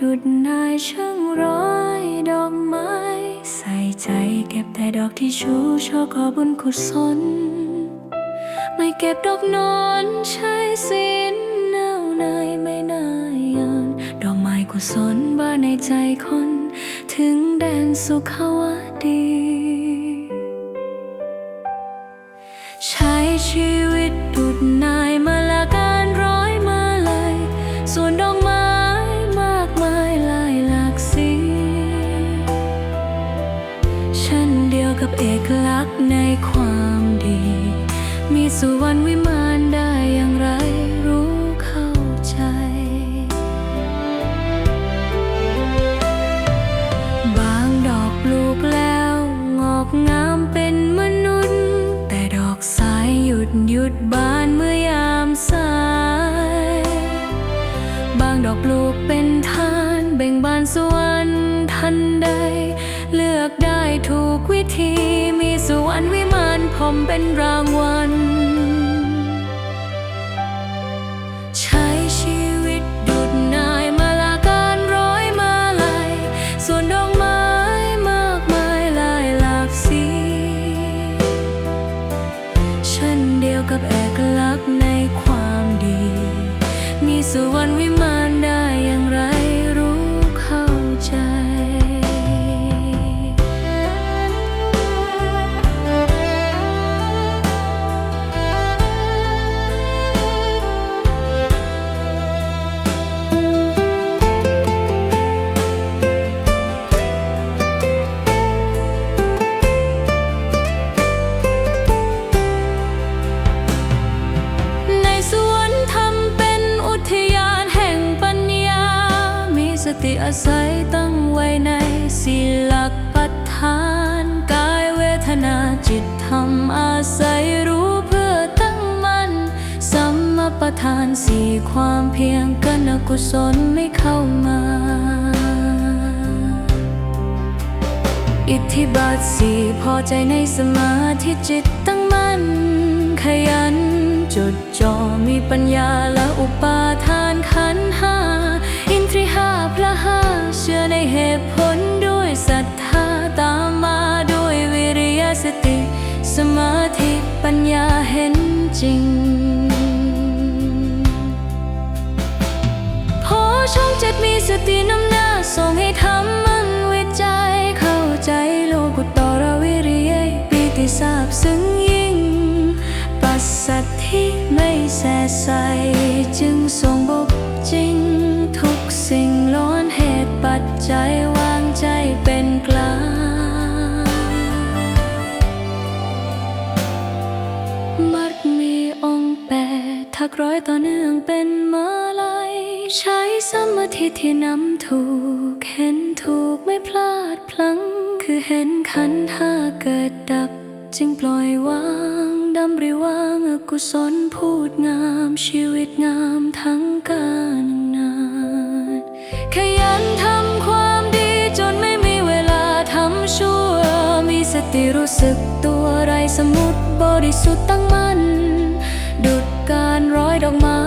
ดุดนายช่างร้อยดอกไม้ ใส่ใจเก็บแต่ดอกที่ชูช่อขอบุญกุศลไม่เก็บดอกนอนใช้สินแน่วนายไม่นายยานดอกไม้กุศลบ้านในใจคน ถึงแดนสุขวดี ใช้ชีวิตดุดนายมาละการร้อยมาลัยส่วน อกลักในความดี มีสุวรรณวิมานได้อย่างไรรู้เข้าใจ บางดอกปลูกแล้วงอกงามเป็นมนุษย์ แต่ดอกสายหยุดหยุดบานเมื่อยามสาย บางดอกปลูกเป็นทานเบ่งบานสวรรค์ทันใด เลือกได้ถูกวิธีมี สวรรค์วิมานผมเป็นรางวัล ใช้ชีวิตดุดนายมาลาการร้อยมาลัยส่วนดอกไม้มากมายหลายหลากสีเช่นเดียวกับเอกลักษณ์ในความดี มีสวรรณวิมาน อาศัยตั้งไว้ในศีลักปัฏฐานกายเวทนาจิตธรรมอาศัยรู้เพื่อตั้งมั่นสัมมาประธานสี่ความเพียงกันกุศลไม่เข้ามา อิทธิบาทสี่พอใจในสมาธิจิตตั้งมั่น ขยันจดจ่อมีปัญญาและอุปา สมาธิปัญญาเห็นจริง พอช่องเจ็ดมีสตินำหน้าส่งให้ทำมันวิจัยเข้าใจโลกุตตรวิริยปิติทราบซึ้งยิ่ง ปัสสัทธิไม่แสใสจึงทรงบุกจริง ทุกสิ่งล้วนเหักร้อยต่อเนื่องเป็นมาลัย ใช้สมาธิที่นำถูก เห็นถูกไม่พลาดพลั้ง คือเห็นขันห้าเกิดดับ จึงปล่อยวางดำริวางอกุศลพูดงามชีวิตงามทั้งการนานขยันทำความดีจนไม่มีเวลาทำชั่ว มีสติรู้สึกตัวไรสมุดบริสุทธิ์ตั้งมั่นดุด การร้อยดอกไม้